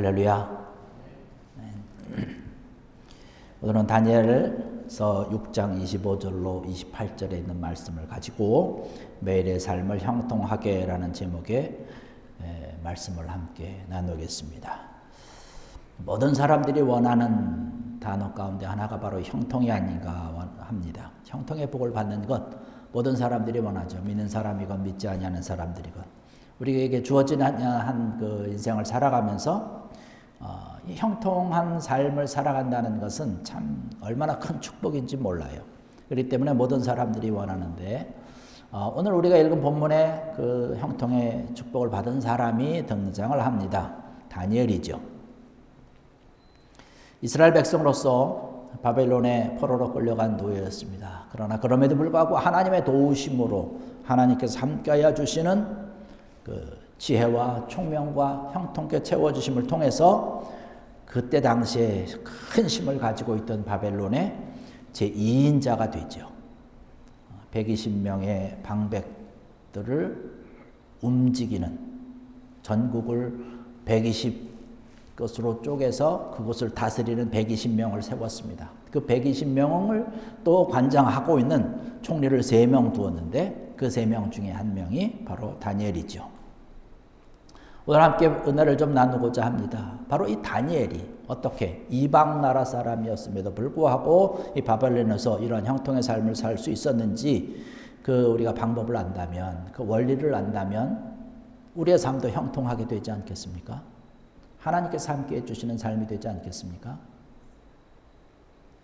할렐루야. 오늘은 다니엘서 6장 25절로 28절에 있는 말씀을 가지고 매일의 삶을 형통하게라는 제목의 말씀을 함께 나누겠습니다. 모든 사람들이 원하는 단어 가운데 하나가 바로 형통이 아닌가 합니다. 형통의 복을 받는 것 모든 사람들이 원하죠. 믿는 사람이건 믿지 아니하는 사람들이건 우리에게 주어진 한 그 인생을 살아가면서 어, 형통한 삶을 살아간다는 것은 참 얼마나 큰 축복인지 몰라요. 그렇기 때문에 모든 사람들이 원하는데 어, 오늘 우리가 읽은 본문에 그 형통의 축복을 받은 사람이 등장을 합니다. 다니엘이죠. 이스라엘 백성으로서 바벨론의 포로로 끌려간 노예였습니다. 그러나 그럼에도 불구하고 하나님의 도우심으로 하나님께서 함께하여 주시는 그 지혜와 총명과 형통케 채워주심을 통해서 그때 당시에 큰 힘을 가지고 있던 바벨론의 제2인자가 되죠. 120명의 방백들을 움직이는 전국을 120 것으로 쪼개서 그곳을 다스리는 120명을 세웠습니다. 그 120명을 또 관장하고 있는 총리를 3명 두었는데 그 3명 중에 한 명이 바로 다니엘이죠. 오늘 함께 은혜를 좀 나누고자 합니다. 바로 이 다니엘이 어떻게 이방 나라 사람이었음에도 불구하고 이 바벨론에서 이런 형통의 삶을 살 수 있었는지 그 우리가 방법을 안다면 그 원리를 안다면 우리의 삶도 형통하게 되지 않겠습니까? 하나님께서 함께 해주시는 삶이 되지 않겠습니까?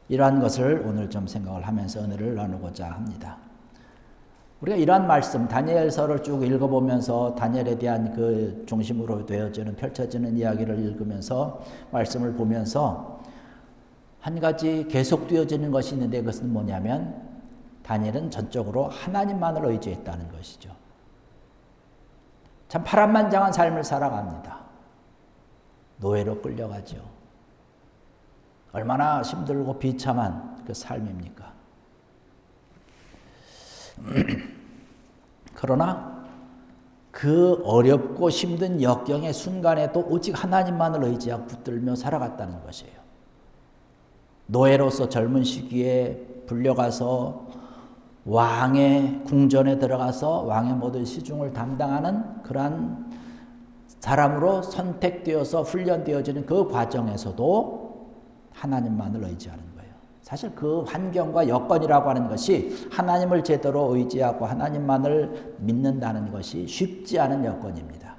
이러한 것을 오늘 좀 생각을 하면서 은혜를 나누고자 합니다. 우리가 이러한 말씀 다니엘서를 쭉 읽어보면서 다니엘에 대한 그 중심으로 되어지는 펼쳐지는 이야기를 읽으면서 말씀을 보면서 한 가지 계속 되어지는 것이 있는데 그것은 뭐냐면 다니엘은 전적으로 하나님만을 의지했다는 것이죠. 참 파란만장한 삶을 살아갑니다. 노예로 끌려가죠. 얼마나 힘들고 비참한 그 삶입니까? 그러나 그 어렵고 힘든 역경의 순간에도 오직 하나님만을 의지하고 붙들며 살아갔다는 것이에요. 노예로서 젊은 시기에 불려가서 왕의 궁전에 들어가서 왕의 모든 시중을 담당하는 그러한 사람으로 선택되어서 훈련되어지는 그 과정에서도 하나님만을 의지하는 사실 그 환경과 여건이라고 하는 것이 하나님을 제대로 의지하고 하나님만을 믿는다는 것이 쉽지 않은 여건입니다.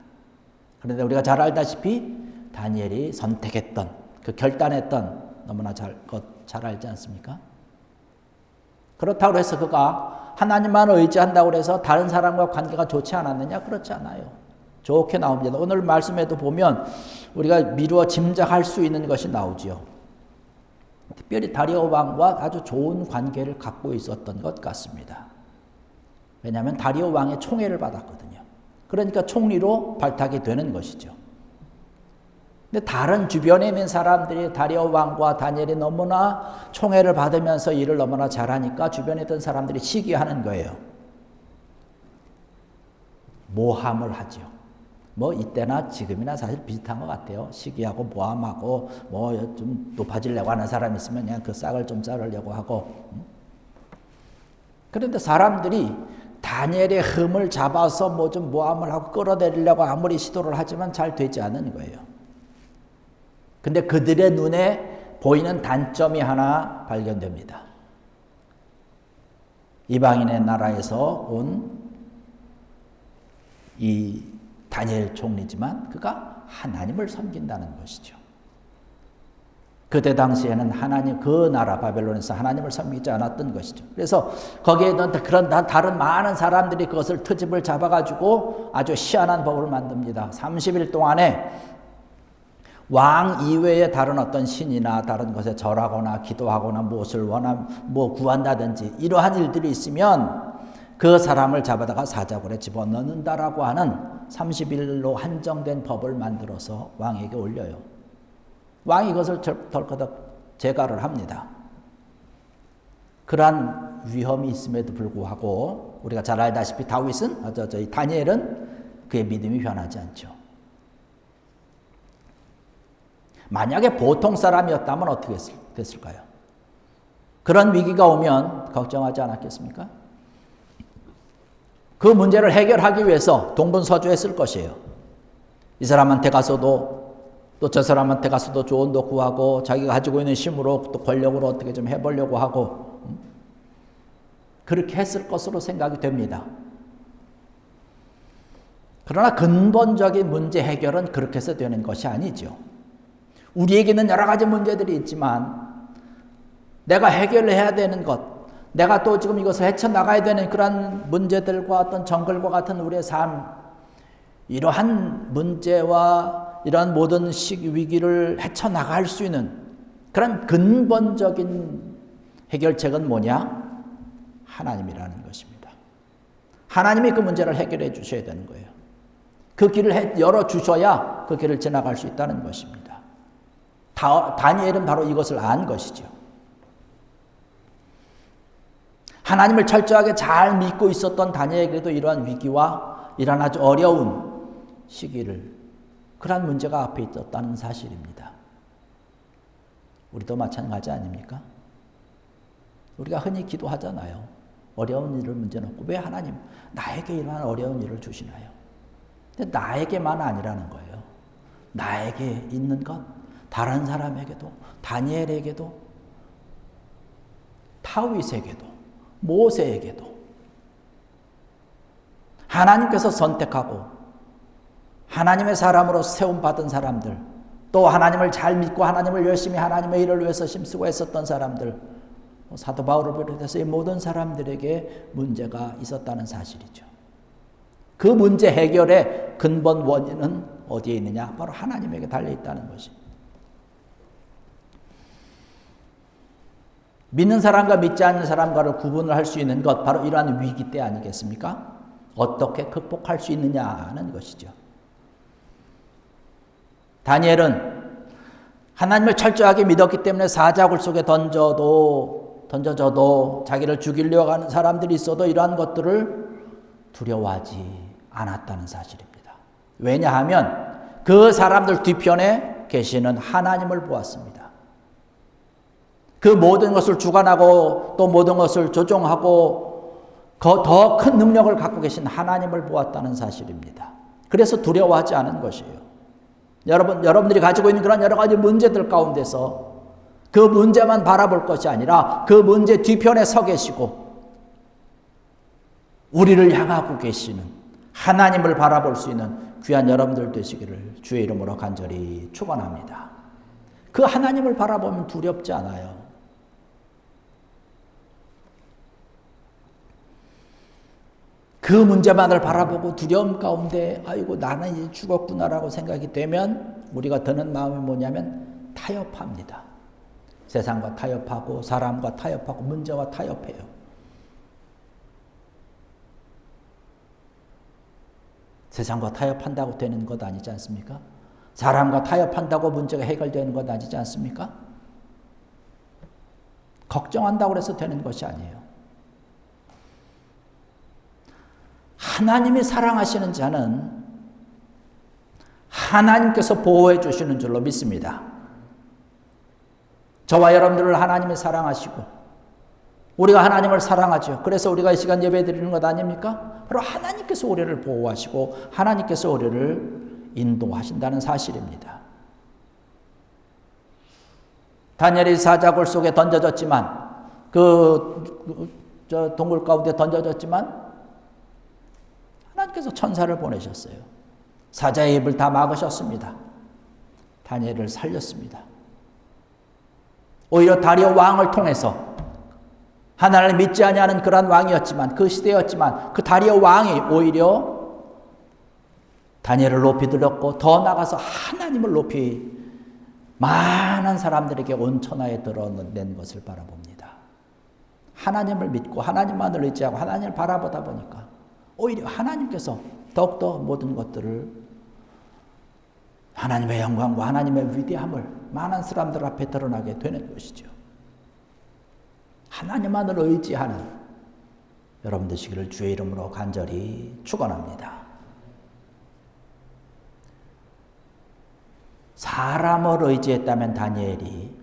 그런데 우리가 잘 알다시피 다니엘이 선택했던 그 결단했던 너무나 잘, 잘 알지 않습니까? 그렇다고 해서 그가 하나님만 의지한다고 해서 다른 사람과 관계가 좋지 않았느냐? 그렇지 않아요. 좋게 나옵니다. 오늘 말씀에도 보면 우리가 미루어 짐작할 수 있는 것이 나오지요. 특별히 다리오 왕과 아주 좋은 관계를 갖고 있었던 것 같습니다. 왜냐하면 다리오 왕의 총애를 받았거든요. 그러니까 총리로 발탁이 되는 것이죠. 근데 다른 주변에 있는 사람들이 다리오 왕과 다니엘이 너무나 총애를 받으면서 일을 너무나 잘하니까 주변에 있던 사람들이 시기하는 거예요. 모함을 하죠. 뭐 이때나 지금이나 사실 비슷한 것 같아요. 시기하고 모함하고 뭐 좀 높아지려고 하는 사람 있으면 그냥 그 싹을 좀 자르려고 하고. 그런데 사람들이 다니엘의 흠을 잡아서 뭐 좀 모함을 하고 끌어내리려고 아무리 시도를 하지만 잘 되지 않은 거예요. 근데 그들의 눈에 보이는 단점이 하나 발견됩니다. 이방인의 나라에서 온이 다니엘 총리지만 그가 하나님을 섬긴다는 것이죠. 그때 당시에는 하나님 그 나라 바벨론에서 하나님을 섬기지 않았던 것이죠. 그래서 거기에 있는 그런 다른 많은 사람들이 그것을 트집을 잡아가지고 아주 희한한 법을 만듭니다. 30일 동안에 왕 이외의 다른 어떤 신이나 다른 것에 절하거나 기도하거나 무엇을 원함 뭐 구한다든지 이러한 일들이 있으면 그 사람을 잡아다가 사자굴에 집어넣는다라고 하는 30일로 한정된 법을 만들어서 왕에게 올려요. 왕이 이것을 덜커덕 제가를 합니다. 그러한 위험이 있음에도 불구하고 우리가 잘 알다시피 다윗은 어, 저, 저 다니엘은 그의 믿음이 변하지 않죠. 만약에 보통 사람이었다면 어떻게 됐을까요? 그런 위기가 오면 걱정하지 않았겠습니까? 그 문제를 해결하기 위해서 동분서주했을 것이에요. 이 사람한테 가서도 또 저 사람한테 가서도 조언도 구하고 자기가 가지고 있는 힘으로 또 권력으로 어떻게 좀 해보려고 하고 음? 그렇게 했을 것으로 생각이 됩니다. 그러나 근본적인 문제 해결은 그렇게 해서 되는 것이 아니죠. 우리에게는 여러 가지 문제들이 있지만 내가 해결해야 되는 것, 내가 또 지금 이것을 헤쳐나가야 되는 그런 문제들과 어떤 정글과 같은 우리의 삶, 이러한 문제와 이러한 모든 시 위기를 헤쳐나갈 수 있는 그런 근본적인 해결책은 뭐냐? 하나님이라는 것입니다. 하나님이 그 문제를 해결해 주셔야 되는 거예요. 그 길을 열어 주셔야 그 길을 지나갈 수 있다는 것입니다. 다, 다니엘은 바로 이것을 안 것이죠. 하나님을 철저하게 잘 믿고 있었던 다니엘에게도 이러한 위기와 이러한 아주 어려운 시기를 그러한 문제가 앞에 있었다는 사실입니다. 우리도 마찬가지 아닙니까? 우리가 흔히 기도하잖아요. 어려운 일을 문제 놓고 왜 하나님 나에게 이러한 어려운 일을 주시나요? 근데 나에게만 아니라는 거예요. 나에게 있는 것, 다른 사람에게도, 다니엘에게도, 타윗에게도, 모세에게도, 하나님께서 선택하고, 하나님의 사람으로 세움받은 사람들, 또 하나님을 잘 믿고 하나님을 열심히 하나님의 일을 위해서 힘쓰고 했었던 사람들, 사도 바울을 비롯해서 이 모든 사람들에게 문제가 있었다는 사실이죠. 그 문제 해결의 근본 원인은 어디에 있느냐? 바로 하나님에게 달려 있다는 것입니다. 믿는 사람과 믿지 않는 사람과를 구분을 할 수 있는 것 바로 이러한 위기 때 아니겠습니까? 어떻게 극복할 수 있느냐는 것이죠. 다니엘은 하나님을 철저하게 믿었기 때문에 사자굴 속에 던져도 던져져도 자기를 죽이려고 하는 사람들이 있어도 이러한 것들을 두려워하지 않았다는 사실입니다. 왜냐하면 그 사람들 뒤편에 계시는 하나님을 보았습니다. 그 모든 것을 주관하고 또 모든 것을 조종하고 더 큰 능력을 갖고 계신 하나님을 보았다는 사실입니다. 그래서 두려워하지 않은 것이에요. 여러분, 여러분들이 가지고 있는 그런 여러 가지 문제들 가운데서 그 문제만 바라볼 것이 아니라 그 문제 뒤편에 서 계시고 우리를 향하고 계시는 하나님을 바라볼 수 있는 귀한 여러분들 되시기를 주의 이름으로 간절히 축원합니다. 그 하나님을 바라보면 두렵지 않아요. 그 문제만을 바라보고 두려움 가운데 아이고 나는 이제 죽었구나라고 생각이 되면 우리가 드는 마음이 뭐냐면 타협합니다. 세상과 타협하고 사람과 타협하고 문제와 타협해요. 세상과 타협한다고 되는 것 아니지 않습니까? 사람과 타협한다고 문제가 해결되는 것 아니지 않습니까? 걱정한다고 해서 되는 것이 아니에요. 하나님이 사랑하시는 자는 하나님께서 보호해 주시는 줄로 믿습니다. 저와 여러분들을 하나님이 사랑하시고 우리가 하나님을 사랑하죠. 그래서 우리가 이 시간 예배 드리는 것 아닙니까? 바로 하나님께서 우리를 보호하시고 하나님께서 우리를 인도하신다는 사실입니다. 다니엘이 사자굴 속에 던져졌지만 그 저 동굴 가운데 던져졌지만 하나님께서 천사를 보내셨어요. 사자의 입을 다 막으셨습니다. 다니엘을 살렸습니다. 오히려 다리오 왕을 통해서 하나님을 믿지 아니하는 그러한 왕이었지만 그 시대였지만 그 다리오 왕이 오히려 다니엘을 높이 들었고 더 나가서 하나님을 높이 많은 사람들에게 온천하에 드러낸 것을 바라봅니다. 하나님을 믿고 하나님만을 의지하고 하나님을 바라보다 보니까 오히려 하나님께서 더욱더 모든 것들을 하나님의 영광과 하나님의 위대함을 많은 사람들 앞에 드러나게 되는 것이죠. 하나님만을 의지하는 여러분 되시기를 주의 이름으로 간절히 축원합니다. 사람을 의지했다면 다니엘이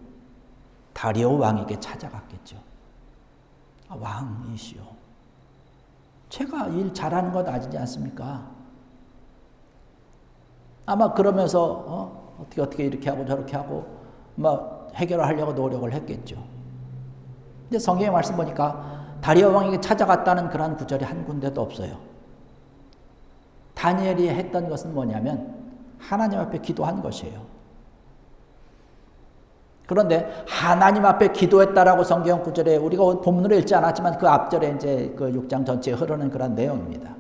다리오 왕에게 찾아갔겠죠. 아, 왕이시오. 제가 일 잘하는 것 아니지 않습니까? 아마 그러면서 어? 어떻게 어떻게 이렇게 하고 저렇게 하고 뭐 해결하려고 노력을 했겠죠. 근데 성경의 말씀 보니까 다리오 왕에게 찾아갔다는 그런 구절이 한 군데도 없어요. 다니엘이 했던 것은 뭐냐면 하나님 앞에 기도한 것이에요. 그런데 하나님 앞에 기도했다라고 성경 구절에 우리가 본문으로 읽지 않았지만 그 앞절에 이제 그 6장 전체에 흐르는 그런 내용입니다.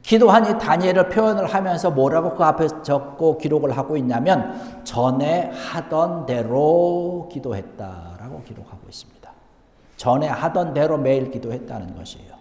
기도하니 다니엘을 표현을 하면서 뭐라고 그 앞에 적고 기록을 하고 있냐면 전에 하던 대로 기도했다라고 기록하고 있습니다. 전에 하던 대로 매일 기도했다는 것이에요.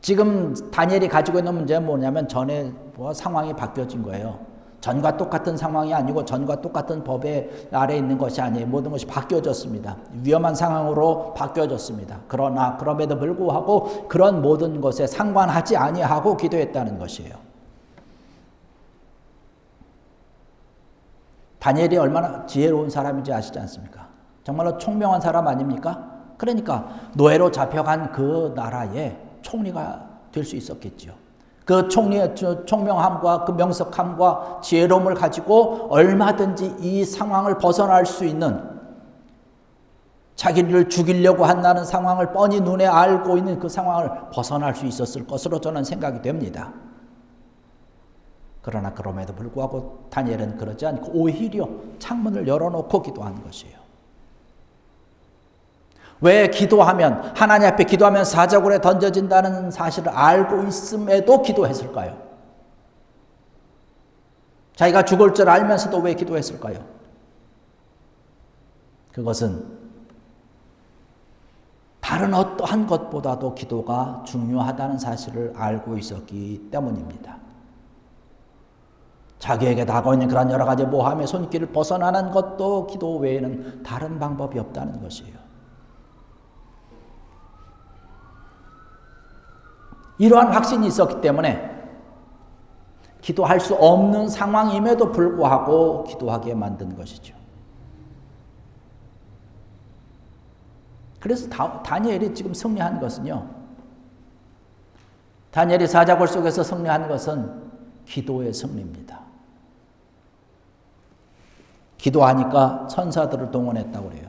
지금 다니엘이 가지고 있는 문제는 뭐냐면 전에 뭐 상황이 바뀌어진 거예요. 전과 똑같은 상황이 아니고 전과 똑같은 법의 아래 있는 것이 아니에요. 모든 것이 바뀌어졌습니다. 위험한 상황으로 바뀌어졌습니다. 그러나 그럼에도 불구하고 그런 모든 것에 상관하지 아니하고 기도했다는 것이에요. 다니엘이 얼마나 지혜로운 사람인지 아시지 않습니까? 정말로 총명한 사람 아닙니까? 그러니까 노예로 잡혀간 그 나라의 총리가 될 수 있었겠죠. 그 총리의 총명함과 그 명석함과 지혜로움을 가지고 얼마든지 이 상황을 벗어날 수 있는 자기를 죽이려고 한다는 상황을 뻔히 눈에 알고 있는 그 상황을 벗어날 수 있었을 것으로 저는 생각이 됩니다. 그러나 그럼에도 불구하고 다니엘은 그러지 않고 오히려 창문을 열어놓고 기도한 것이에요. 왜 기도하면 하나님 앞에 기도하면 사자굴에 던져진다는 사실을 알고 있음에도 기도했을까요? 자기가 죽을 줄 알면서도 왜 기도했을까요? 그것은 다른 어떠한 것보다도 기도가 중요하다는 사실을 알고 있었기 때문입니다. 자기에게 다가오 있는 그런 여러 가지 모함의 손길을 벗어나는 것도 기도 외에는 다른 방법이 없다는 것이에요. 이러한 확신이 있었기 때문에 기도할 수 없는 상황임에도 불구하고 기도하게 만든 것이죠. 그래서 다, 다니엘이 지금 승리한 것은요. 다니엘이 사자골 속에서 승리한 것은 기도의 승리입니다. 기도하니까 천사들을 동원했다고 그래요.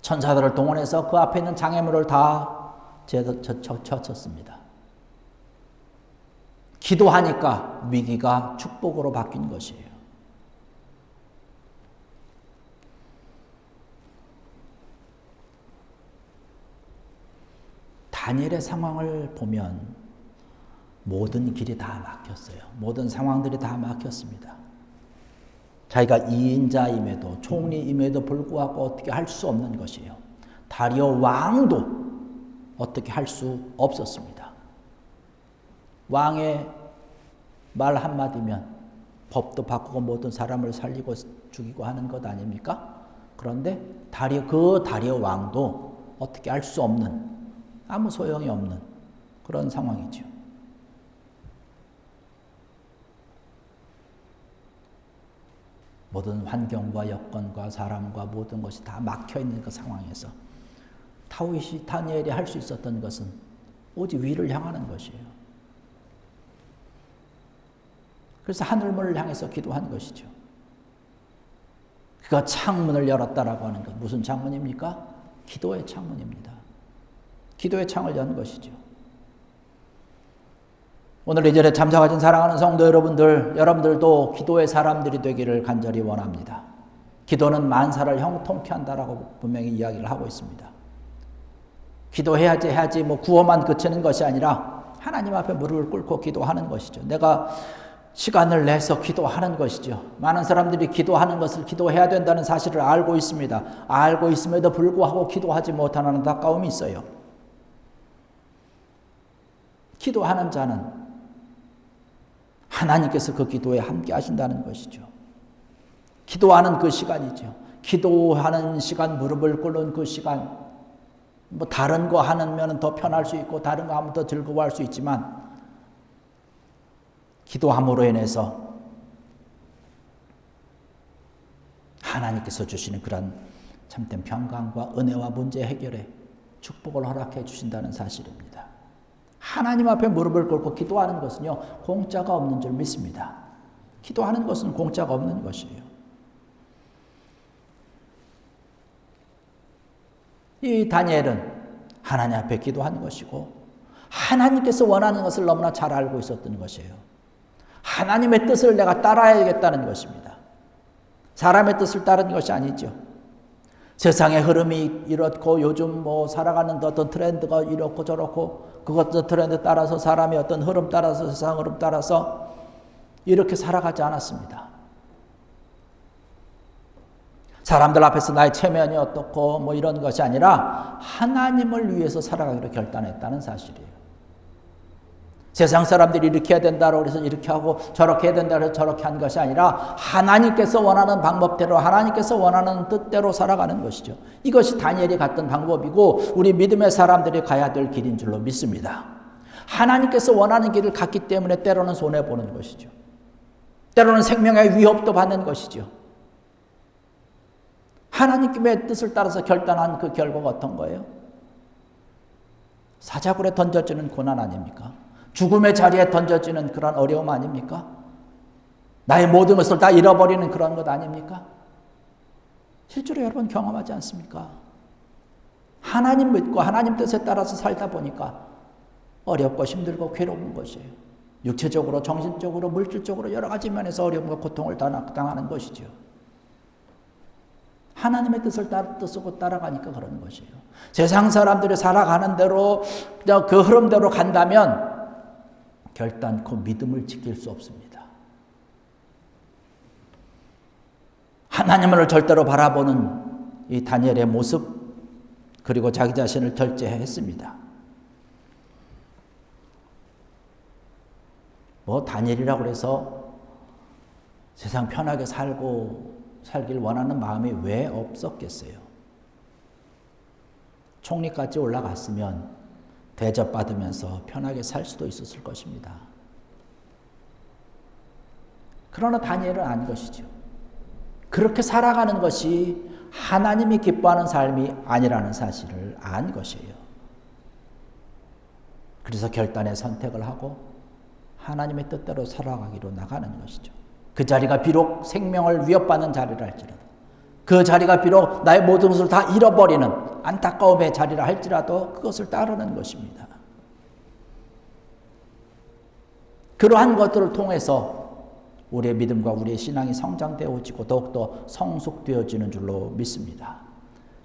천사들을 동원해서 그 앞에 있는 장애물을 다 쳤었습니다. 기도하니까 위기가 축복으로 바뀐 것이에요. 다니엘의 상황을 보면 모든 길이 다 막혔어요. 모든 상황들이 다 막혔습니다. 자기가 2인자임에도 총리임에도 불구하고 어떻게 할 수 없는 것이에요. 다리오 왕도 어떻게 할 수 없었습니다. 왕의 말 한마디면 법도 바꾸고 모든 사람을 살리고 죽이고 하는 것 아닙니까? 그런데 다리, 그 다리의 왕도 어떻게 할수 없는, 아무 소용이 없는 그런 상황이죠. 모든 환경과 여건과 사람과 모든 것이 다 막혀 있는 그 상황에서 타우시 다니엘이 할 수 있었던 것은 오직 위를 향하는 것이에요. 그래서 하늘문을 향해서 기도한 것이죠. 그가 창문을 열었다라고 하는 것 무슨 창문입니까? 기도의 창문입니다. 기도의 창을 연 것이죠. 오늘 이 자리에 참석하신 사랑하는 성도 여러분들, 여러분들도 기도의 사람들이 되기를 간절히 원합니다. 기도는 만사를 형통케 한다라고 분명히 이야기를 하고 있습니다. 기도해야지 해야지 뭐 구호만 그치는 것이 아니라 하나님 앞에 무릎을 꿇고 기도하는 것이죠. 내가 시간을 내서 기도하는 것이죠. 많은 사람들이 기도하는 것을 기도해야 된다는 사실을 알고 있습니다. 알고 있음에도 불구하고 기도하지 못하는 안타까움이 있어요. 기도하는 자는 하나님께서 그 기도에 함께 하신다는 것이죠. 기도하는 그 시간이죠. 기도하는 시간, 무릎을 꿇는 그 시간, 뭐 다른 거 하는 면은 더 편할 수 있고 다른 거 하면 더 즐거워할 수 있지만 기도함으로 인해서 하나님께서 주시는 그런 참된 평강과 은혜와 문제 해결에 축복을 허락해 주신다는 사실입니다. 하나님 앞에 무릎을 꿇고 기도하는 것은요, 공짜가 없는 줄 믿습니다. 기도하는 것은 공짜가 없는 것이에요. 이 다니엘은 하나님 앞에 기도한 것이고, 하나님께서 원하는 것을 너무나 잘 알고 있었던 것이에요. 하나님의 뜻을 내가 따라야겠다는 것입니다. 사람의 뜻을 따르는 것이 아니죠. 세상의 흐름이 이렇고 요즘 뭐 살아가는 어떤 트렌드가 이렇고 저렇고 그것 트렌드 따라서 사람의 어떤 흐름 따라서 세상 흐름 따라서 이렇게 살아가지 않았습니다. 사람들 앞에서 나의 체면이 어떻고 뭐 이런 것이 아니라 하나님을 위해서 살아가기로 결단했다는 사실이에요. 세상 사람들이 이렇게 해야 된다고 그래서 이렇게 하고 저렇게 해야 된다고 해서 저렇게 한 것이 아니라 하나님께서 원하는 방법대로 하나님께서 원하는 뜻대로 살아가는 것이죠. 이것이 다니엘이 갔던 방법이고 우리 믿음의 사람들이 가야 될 길인 줄로 믿습니다. 하나님께서 원하는 길을 갔기 때문에 때로는 손해 보는 것이죠. 때로는 생명의 위협도 받는 것이죠. 하나님의 뜻을 따라서 결단한 그 결과가 어떤 거예요? 사자굴에 던져지는 고난 아닙니까? 죽음의 자리에 던져지는 그런 어려움 아닙니까? 나의 모든 것을 다 잃어버리는 그런 것 아닙니까? 실제로 여러분 경험하지 않습니까? 하나님 믿고 하나님 뜻에 따라서 살다 보니까 어렵고 힘들고 괴로운 것이에요. 육체적으로, 정신적으로, 물질적으로 여러 가지 면에서 어려움과 고통을 당하는 것이죠. 하나님의 뜻을 따, 뜻으로 따라가니까 그런 것이에요. 세상 사람들이 살아가는 대로, 그 흐름대로 간다면 결단코 믿음을 지킬 수 없습니다. 하나님을 절대로 바라보는 이 다니엘의 모습 그리고 자기 자신을 결제했습니다. 뭐 다니엘이라고 해서 세상 편하게 살고 살길 원하는 마음이 왜 없었겠어요? 총리까지 올라갔으면 대접받으면서 편하게 살 수도 있었을 것입니다. 그러나 다니엘은 아닌 것이죠. 그렇게 살아가는 것이 하나님이 기뻐하는 삶이 아니라는 사실을 안 것이에요. 그래서 결단의 선택을 하고 하나님의 뜻대로 살아가기로 나가는 것이죠. 그 자리가 비록 생명을 위협받는 자리라 할지라도 그 자리가 비록 나의 모든 것을 다 잃어버리는 안타까움의 자리라 할지라도 그것을 따르는 것입니다. 그러한 것들을 통해서 우리의 믿음과 우리의 신앙이 성장되어지고 더욱더 성숙되어지는 줄로 믿습니다.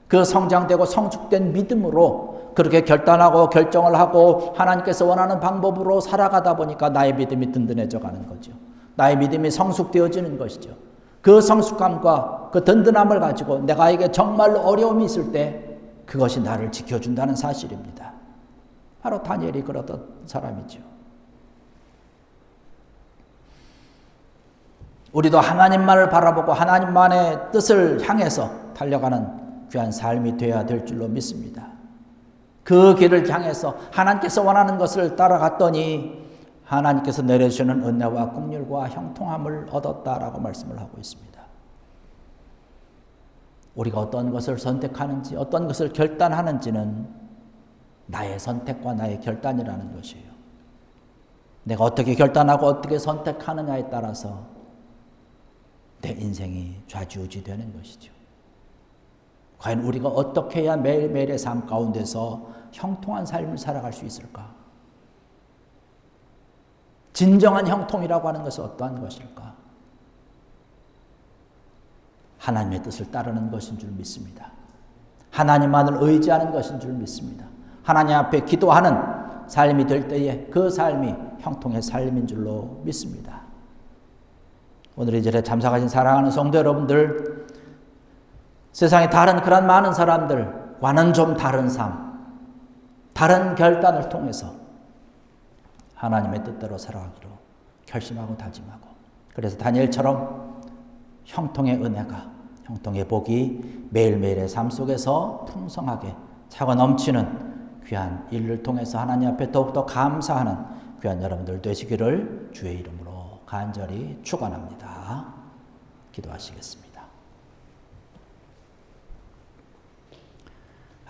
그 성장되고 성숙된 믿음으로 그렇게 결단하고 결정을 하고 하나님께서 원하는 방법으로 살아가다 보니까 나의 믿음이 든든해져 가는 거죠. 나의 믿음이 성숙되어지는 것이죠. 그 성숙함과 그 든든함을 가지고 내가에게 정말로 어려움이 있을 때 그것이 나를 지켜준다는 사실입니다. 바로 다니엘이 그러던 사람이죠. 우리도 하나님만을 바라보고 하나님만의 뜻을 향해서 달려가는 귀한 삶이 되어야 될 줄로 믿습니다. 그 길을 향해서 하나님께서 원하는 것을 따라갔더니 하나님께서 내려주시는 은혜와 국률과 형통함을 얻었다라고 말씀을 하고 있습니다. 우리가 어떤 것을 선택하는지, 어떤 것을 결단하는지는 나의 선택과 나의 결단이라는 것이에요. 내가 어떻게 결단하고 어떻게 선택하느냐에 따라서 내 인생이 좌지우지 되는 것이죠. 과연 우리가 어떻게 해야 매일매일의 삶 가운데서 형통한 삶을 살아갈 수 있을까? 진정한 형통이라고 하는 것은 어떠한 것일까? 하나님의 뜻을 따르는 것인 줄 믿습니다. 하나님만을 의지하는 것인 줄 믿습니다. 하나님 앞에 기도하는 삶이 될 때에 그 삶이 형통의 삶인 줄로 믿습니다. 오늘 이 절에 참석하신 사랑하는 성도 여러분들, 세상에 다른 그런 많은 사람들과는 좀 다른 삶, 다른 결단을 통해서 하나님의 뜻대로 살아가기로 결심하고 다짐하고 그래서 다니엘처럼 형통의 은혜가 형통의 복이 매일매일의 삶 속에서 풍성하게 차고 넘치는 귀한 일을 통해서 하나님 앞에 더욱더 감사하는 귀한 여러분들 되시기를 주의 이름으로 간절히 축원합니다. 기도하시겠습니다.